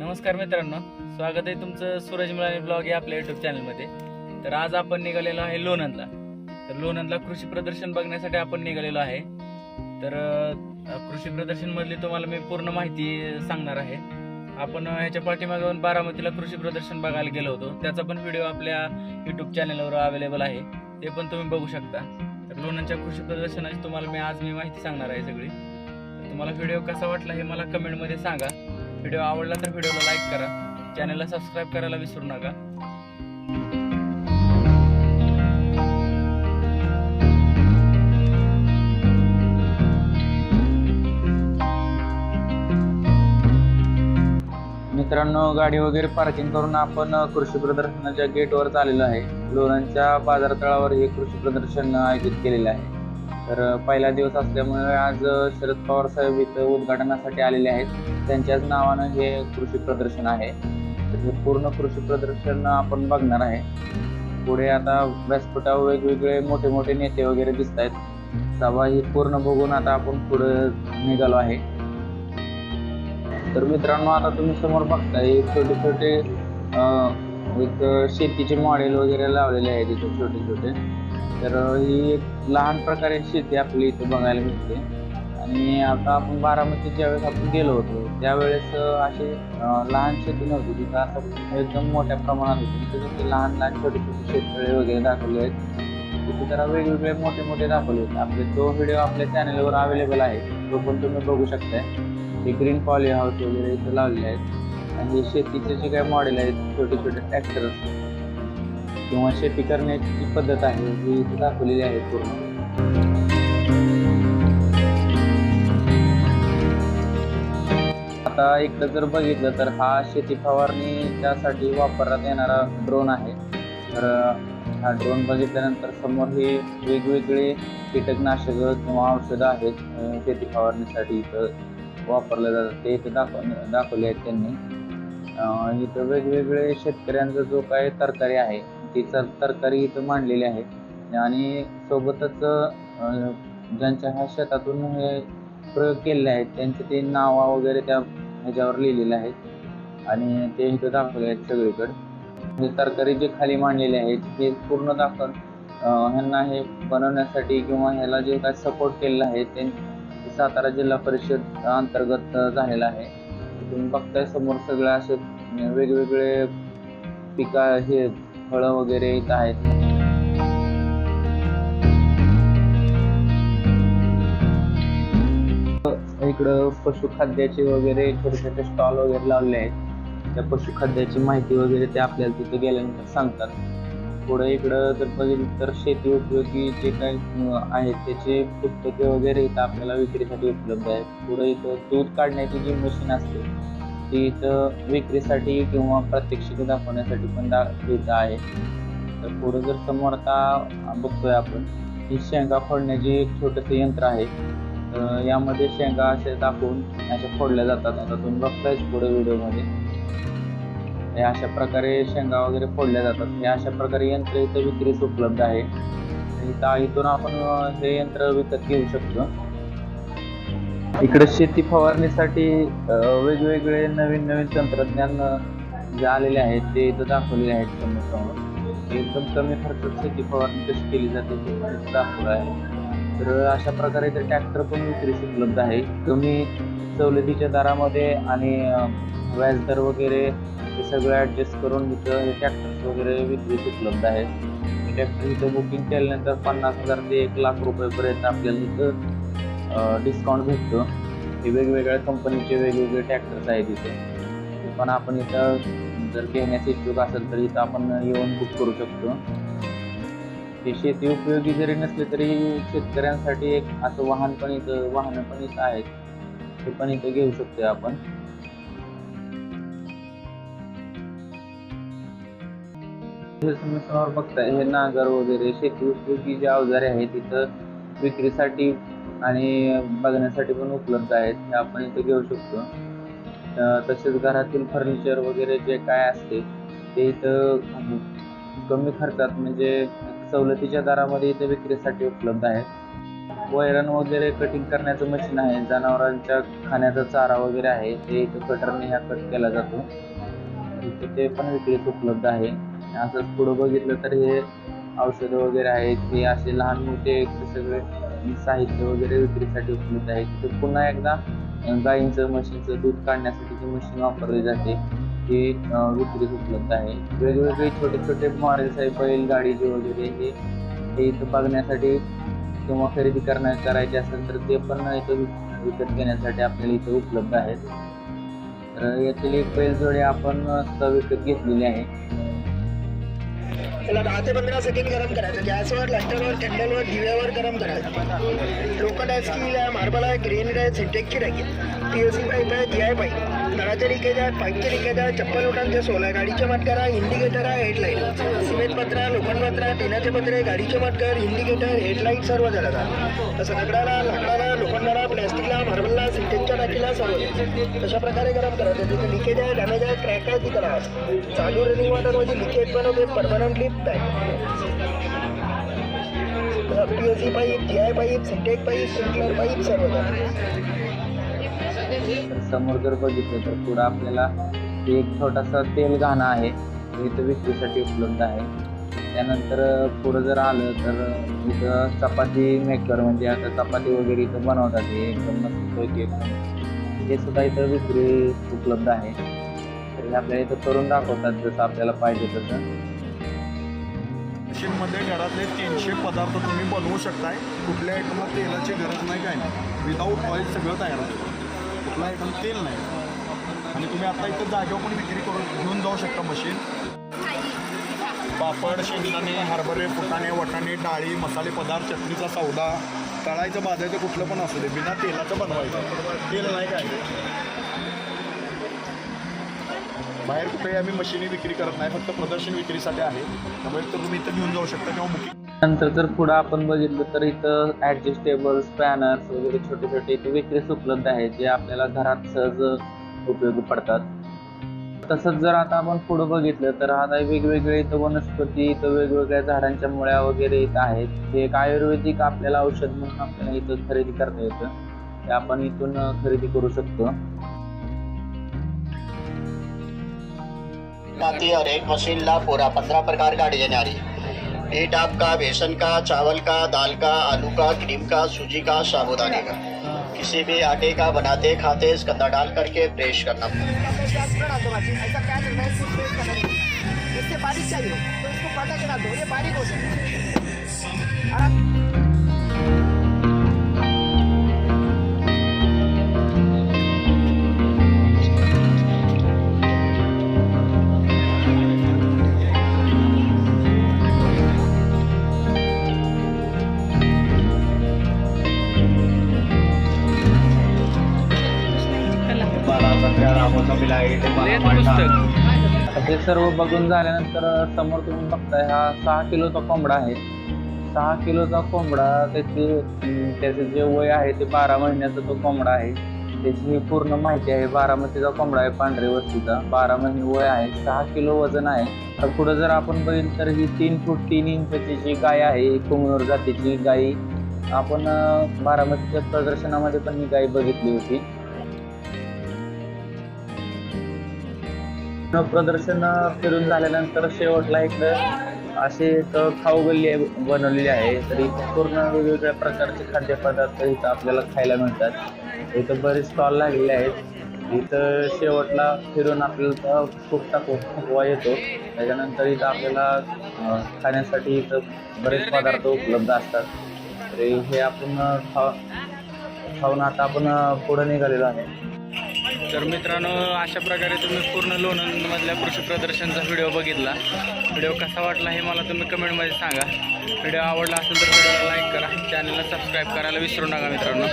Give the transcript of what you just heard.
नमस्कार मित्रांनो स्वागत आहे तुमचं सूरज मुलानी ब्लॉग या आपल्या युट्यूब चॅनलमध्ये तर आज आपण निघालेलो आहे लोणंदला. तर लोणंदला कृषी प्रदर्शन बघण्यासाठी आपण निघालेलो आहे. तर कृषी प्रदर्शनमधली तुम्हाला मी पूर्ण माहिती सांगणार आहे. आपण ह्याच्या पाठीमागून बारामतीला कृषी प्रदर्शन बघायला गेलो होतो. त्याचा पण व्हिडिओ आपल्या युट्यूब चॅनलवर अवेलेबल आहे. ते पण तुम्ही बघू शकता. तर लोणंदच्या कृषी प्रदर्शनाची तुम्हाला मी आज मी माहिती सांगणार आहे सगळी. तुम्हाला व्हिडिओ कसा वाटला हे मला कमेंटमध्ये सांगा. व्हिडिओ आवडला तर व्हिडिओला लाईक करा. चॅनलला सबस्क्राईब करायला विसरू नका. मित्रांनो गाडी वगैरे पार्किंग करून आपण कृषी प्रदर्शनाच्या गेटवर चाललेलो आहे. लोणांच्या बाजारतळावर हे कृषी प्रदर्शन आयोजित केलेलं आहे. तर पहिला दिवस असल्यामुळे आज शरद पवार साहेब इथं उद्घाटनासाठी आलेले आहेत. त्यांच्याच नावानं हे कृषी प्रदर्शन आहे. तर हे पूर्ण कृषी प्रदर्शन आपण बघणार आहे. पुढे आता व्यासपीठावर वेगवेगळे मोठे मोठे नेते वगैरे दिसत आहेत. सभा ही पूर्ण बघून आता आपण पुढे निघालो आहे. तर मित्रांनो आता तुम्ही समोर बघताय एक छोटे छोटे एक शेतीचे मॉडेल वगैरे लावलेले आहेत इथे छोटे छोटे. तर ही एक लहान प्रकारे शेती आपली इथे बघायला मिळते आणि आता आपण बारामती ज्यावेळेस आपण गेलो होतो त्यावेळेस असे लहान शेती नव्हती. तिथं असं एकदम मोठ्या प्रमाणात होती. तिथे लहान लहान छोटे छोटे शेततळे वगैरे दाखवले आहेत तिथे जरा वेगवेगळे मोठे मोठे दाखवले होते. आपले तो व्हिडिओ आपल्या चॅनलवर अवेलेबल आहे. तो पण तुम्ही बघू शकताय. हे ग्रीन पॉली हाऊस वगैरे इथे लावलेले आहेत. आणि शेतीचे जे काही मॉडेल आहेत छोटे छोटे ट्रॅक्टर किंवा शेती करण्याची जी पद्धत आहे ही इथे दाखवलेली आहे पूर्ण. आता इकडं जर बघितलं तर हा शेती फवारणी त्यासाठी वापरण्यात येणारा ड्रोन आहे. तर हा ड्रोन बघितल्यानंतर समोर हे वेगवेगळे कीटकनाशकं किंवा औषधं आहेत शेती फवारणीसाठी इथं वापरले जातात. ते इथे दाखव दाखवले आहेत त्यांनी. इथं वेगवेगळे शेतकऱ्यांचा जो काही तरकारी आहे ती तर तरकारी इथं मांडलेली आहे. आणि सोबतच ज्यांच्या ह्या शेतातून हे प्रयोग केलेले आहेत त्यांचे ते नावा वगैरे त्या ह्याच्यावर लिहिलेले आहेत. आणि ते इथं दाखवले आहेत सगळीकडे. हे तरकारी जे खाली मांडलेले आहेत हे पूर्ण दाखवून ह्यांना हे बनवण्यासाठी किंवा ह्याला जे काय सपोर्ट केलेलं आहे ते सातारा जिल्हा परिषद अंतर्गत झालेलं आहे. तुम्ही बघताय समोर सगळं असे वेगवेगळे पिका हे फळं वगैरे इथं आहेत. इकडं पशुखाद्याचे वगैरे छोटे छोटे स्टॉल वगैरे लावले आहेत. त्या पशुखाद्याची माहिती वगैरे ते आपल्याला तिथे गेल्यानंतर सांगतात. पुढे इकडं जर बघितलं तर शेती उपयोगी जे काही आहेत त्याचे पुस्तके वगैरे इथं आपल्याला विक्रीसाठी उपलब्ध आहेत. पुढे इथं दूध काढण्याची जी मशीन असते ती इथं विक्रीसाठी किंवा प्रात्यक्षिक दाखवण्यासाठी पण दा इथं आहे. तर पुढे जर समोर आता बघतोय आपण ही शेंगा फोडण्याची एक छोटंसं यंत्र आहे. तर यामध्ये शेंगा असे दाखवून अशा फोडल्या जातात. आता तुम्ही बघतायच पुढे व्हिडिओमध्ये. हे अशा प्रकारे शेंगा वगैरे फोडल्या जातात. हे अशा प्रकारे यंत्र इथं विक्रीस उपलब्ध आहे. इथं इथून आपण हे यंत्र विकत घेऊ शकतो. इकडे शेती फवारणीसाठी वेगवेगळे नवीन नवीन तंत्रज्ञान जे आलेले आहेत ते इथं दाखवलेले आहेत समोर समोर एकदम कमी खर्चात शेती फवारणी कशी केली जाते ते दाखवलं आहे. तर अशा प्रकारे इथे ट्रॅक्टर पण विक्रीस उपलब्ध आहे. कमी सवलतीच्या दरामध्ये आणि व्याजदर वगैरे हे सगळं ॲडजस्ट करून इथं हे ट्रॅक्टर्स वगैरे विक्रीस उपलब्ध आहेत. ट्रॅक्टर इथं बुकिंग केल्यानंतर पन्नास हजार ते एक लाख रुपयेपर्यंत आपल्याला इथं डिस्काउंट भेटतो. हे वेगवेगळ्या कंपनीचे वेगवेगळे ट्रॅक्टर्स आहेत इथे. पण आपण इथं जर घेण्यास इच्छुक असेल तर इथं आपण येऊन बुक करू शकतो. हे शेती उपयोगी जरी नसले तरी शेतकऱ्यांसाठी एक असं वाहन पण इथं वाहनं पण इथं आहेत. ते पण इथं घेऊ शकतो आपण. हे तुम्ही समोर बघताय हे नांगर वगैरे शेती उपयोगी जे अवजारे आहेत इथं विक्रीसाठी आणि बघण्यासाठी पण उपलब्ध आहेत हे आपण इथं घेऊ शकतो. तसेच घरातील फर्निचर वगैरे जे काय असते ते इथं कमी खर्चात म्हणजे सवलतीच्या दरामध्ये इथे विक्रीसाठी उपलब्ध आहेत. वैरण वगैरे कटिंग करण्याचं मशीन आहे जनावरांच्या खाण्याचा चारा वगैरे आहे ते इथं कटरने ह्या कट केला जातो. इथं ते पण विक्रीस उपलब्ध आहे. असंच पुढं बघितलं तर हे औषधं वगैरे आहेत हे असे लहान मोठे सगळे साहित्य वगैरे विक्रीसाठी उपलब्ध आहे तिथे पुन्हा एकदा अं, गाईंचं म्हशीचं दूध काढण्यासाठी जी मशीन वापरली जाते ती विक्रीस उपलब्ध आहे. वेगवेगळे छोटे छोटे मॉडेल्स आहे बैलगाडीचे वगैरे हे हे इथं बघण्यासाठी किंवा खरेदी करण्या करायचे असेल तर ते पण इथं विकत घेण्यासाठी आपल्याला इथं उपलब्ध आहेत. तर यातील एक बैलजोडी आपण विकत घेतलेली आहे. त्याला दहा ते पंधरा सेकंड गरम करायचं. गॅसवर लाईटरवर कॅन्डलवर दिव्यावर गरम करायचं. लोकल आहे स्टील आहे मार्बल आहे ग्रेन आहे सिंटेक्सची राहील पी एस सी पाईप आहे जी आय पाईप नळाचे लिकेज आहे पाईपचे लिकेज आहे चप्पल उठांचे सोल आहे गाडीचे मटकर आहे इंडिकेटर आहे हेडलाईट सिमेंट पत्र आहे लोखंड पत्र आहे टेनाचे आहे गाडीचे मटकर इंडिकेटर हेडलाईट सर्व झालं का? तसं दगडाला लाकडाला लोखंडाला प्लॅस्टिकला मार्बलला सिंटेनच्या टाकीला सर्व तशा प्रकारे गरम करायचं तिथे लिकेज आहे डॅमेज आहे क्रॅक आहे ती करा चालू रनिंग वॉटरमध्ये लिकेज पण होते permanently P S C pipe G I pipe Sintex pipe sprinkler pipe सर्व तर समोर जर बघितलं तर पुढं आपल्याला एक छोटासा तेल घाणा आहे. तो इथं विक्रीसाठी उपलब्ध आहे. त्यानंतर पुढं जर आलं तर इथं चपाती मेकर म्हणजे आता चपाती वगैरे इथं बनवतात. हे एकदम मस्तपैकी एकदम हे सुद्धा इथं विक्री उपलब्ध आहे. तर हे आपल्याला इथं करून दाखवतात जसं आपल्याला पाहिजे तसं. मशीनमध्ये घरातले तीनशे पदार्थ तुम्ही बनवू शकताय. कुठल्या आयटमला तेलाची गरज नाही काय नाही. विदाऊट ऑइल सगळं तयार आहे. आपला एकदम तेल नाही. आणि तुम्ही आता इथं जागेवर पण विक्री करून घेऊन जाऊ शकता मशीन पापड शेंगदाणे हरभरे फुटाणे वटाणे डाळी मसाले पदार्थ चटणीचा सौदा तळायचं भाजायचं कुठलं पण असू दे बिना तेलाचं बनवायचं. तेल नाही काय? बाहेर कुठेही आम्ही मशिनी विक्री करत नाही फक्त प्रदर्शन विक्रीसाठी आहे. त्यामुळे तर तुम्ही इथं घेऊन जाऊ शकता किंवा बुकिंग. नंतर जर पुढं आपण बघितलं तर इथं ॲडजस्टेबल स्पॅनर्स वगैरे छोटे छोटे इथे विक्रीस उपलब्ध आहेत जे आपल्याला घरात सहज उपयोगी पडतात. तसंच जर आता आपण पुढं बघितलं तर आता वेगवेगळे इथं वनस्पती इथं वेगवेगळ्या झाडांच्या मुळ्या वगैरे इथं आहेत. जे एक आयुर्वेदिक आपल्याला औषध म्हणून आपल्याला इथं खरेदी करता येतं. ते आपण इथून खरेदी करू शकतो. और एक मशीन ला पूरा पंद्रह प्रकार का डिजाइन आ रही है एक आपका, बेसन का, चावल का, दाल का, आलू का, क्रीम का, सूजी का, साबुदाने का। किसी भी आटे का बनाते, खाते, इसका डाल करके प्रेस करना। इससे बारीक चाहिए। तो इसको पता चला दो, ये बारीक हो आता ते सर्व बघून झाल्यानंतर समोर तुम्ही बघताय हा सहा किलोचा कोंबडा आहे. सहा किलोचा कोंबडा त्याचे त्याचे जे वय आहे ते बारा महिन्याचा तो कोंबडा आहे. त्याची ही पूर्ण माहिती आहे बारामतीचा कोंबडा आहे पांढरे वस्तीचा. बारा महिने वय आहे सहा किलो वजन आहे. तर पुढं जर आपण बघितलं तर ही तीन फूट तीन इंचाची जी गाय आहे ही कुमनूर जातीची गाय आपण बारामतीच्या प्रदर्शनामध्ये पण ही गाय बघितली होती. प्रदर्शन फिरून झाल्यानंतर शेवटला इकडं असे एक खाऊ गल्ली आहे- बनवलेली आहे. तर इथं पूर्ण वेगवेगळ्या प्रकारचे खाद्यपदार्थ इथं आपल्याला खायला मिळतात. इथं बरेच स्टॉल लागलेले आहेत. इथं शेवटला फिरून आपल्याला फुकटा फुकवा येतो. त्याच्यानंतर इथं आपल्याला खाण्यासाठी इथं बरेच पदार्थ उपलब्ध असतात. तर हे आपण खा खाऊन आता आपण पुढं निघालेलो आहे. तर मित्रांनो अशा प्रकारे तुम्ही पूर्ण लोणंदमधल्या कृषी प्रदर्शनचा व्हिडिओ बघितला. व्हिडिओ कसा वाटला हे मला तुम्ही कमेंटमध्ये सांगा. व्हिडिओ आवडला असेल तर व्हिडिओला लाईक करा. चॅनलला सबस्क्राईब करायला विसरू नका मित्रांनो.